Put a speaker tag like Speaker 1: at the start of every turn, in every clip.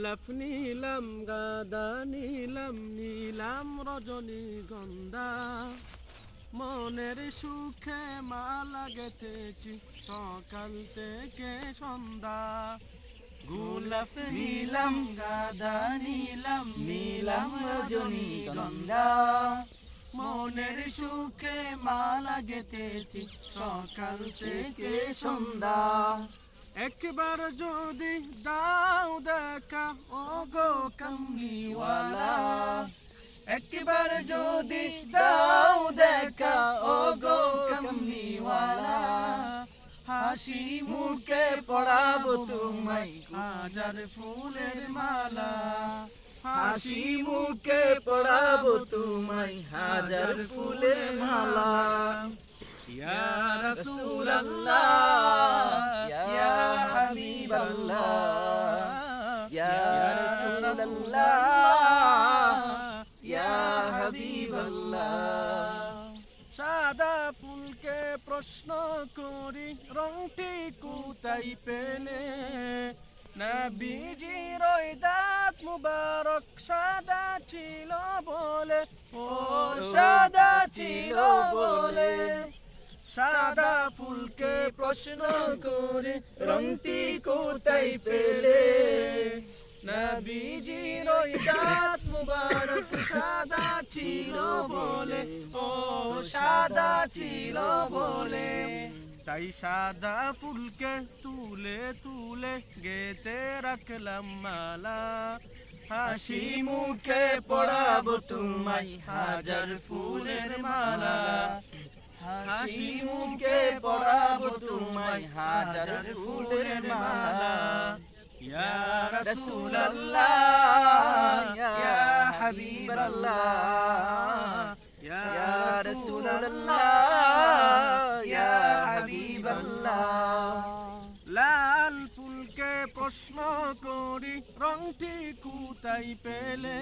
Speaker 1: গোলাপ নীলাম, গাদা নীলাম নীলাম রজনী গন্ধা। মনের সুখে মালা গেথেছি, সকাল থেকে সন্ধ্যা। গোলাপ নীলাম, গাদা নীলাম নীলাম রজনী গন্ধা। মনের সুখে মালা গেতেছি সকাল থেকে সন্ধ্যা। একবার যদি দাও দেখা ও গো কামলিওয়ালা একবার যদি দাও দেখা ও গো কামলিওয়ালা হাসি মুখে পড়াবো তোমায়, হাজার ফুলের মালা। হাসি মুখে পড়াবো তোমায়, হাজার ফুলের মালা। ইয়া রাসূলুল্লাহ। হাবিবাল্লাহ ইয়া রাসূলুল্লাহ। ইয়া হাবিবাল্লাহ। সাদা ফুলকে প্রশ্ন করি রংটি কোথায় পেলে। নবীজির ওই দাঁত মুবারক সাদা ছিল বলে ও সাদা ছিল বলে। সাদা ফুলকে প্রশ্ন করে রংটি কোথায় পেলে? নবীজির ওই দাঁত মুবারক সাদা ছিল বলে, ও সাদা ছিল বলে। তাই সাদা ফুলকে তুলে তুলে গেতে রাখলাম মালা। হাসি মুখে পড়াবো তোমায় হাজার ফুলের মালা। হাসি মুখে পড়াবো তোমায় হাজার ফুলের মালা। ইয়া রাসূলুল্লাহ ইয়া হাবিবাল্লাহ ইয়া রাসূলুল্লাহ ইয়া হাবিবাল্লাহ। লাল ফুলকে প্রশ্ন করি রংটি কোথায় পেলে?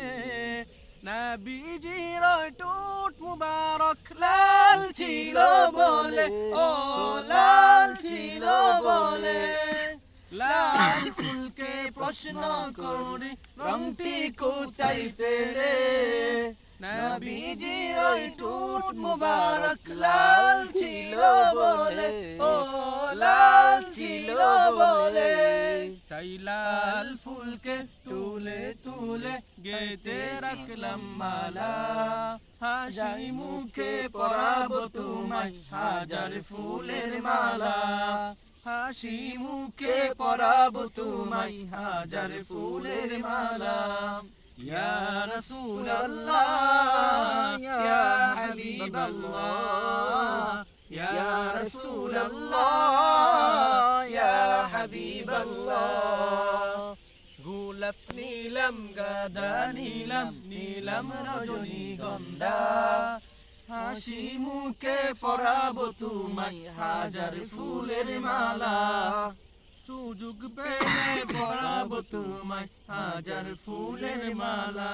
Speaker 1: নবীজির টুট মুবারক, লাল ছিল বলে, ও লাল ছিল বলে। লাল ফুলকে প্রশ্ন করি, রংটি কোথায় পেলে? নবীজির ওই টুট মুবারক, লাল ছিল বলে, ও লাল ছিল বলে। তাই লাল ফুলকে তুলে তুলে গেতে রাখলাম মালা। হাসি মুখে পরাবো তোমায় হাজার ফুলের মালা। হাসি মুখে পরাবো তোমায় হাজার ফুলের মালা। ইয়া রাসূলুল্লাহ, ইয়া হাবিবাল্লাহ, ইয়া রাসূলুল্লাহ গোলাপ নীলম গাদা নীলম নীলম রজনী গন্ধা হাসি মুখে পরাবো তোমায়, হাজার ফুলের মালা। সুযোগ পেলে পরাবো তোমায়, হাজার ফুলের মালা।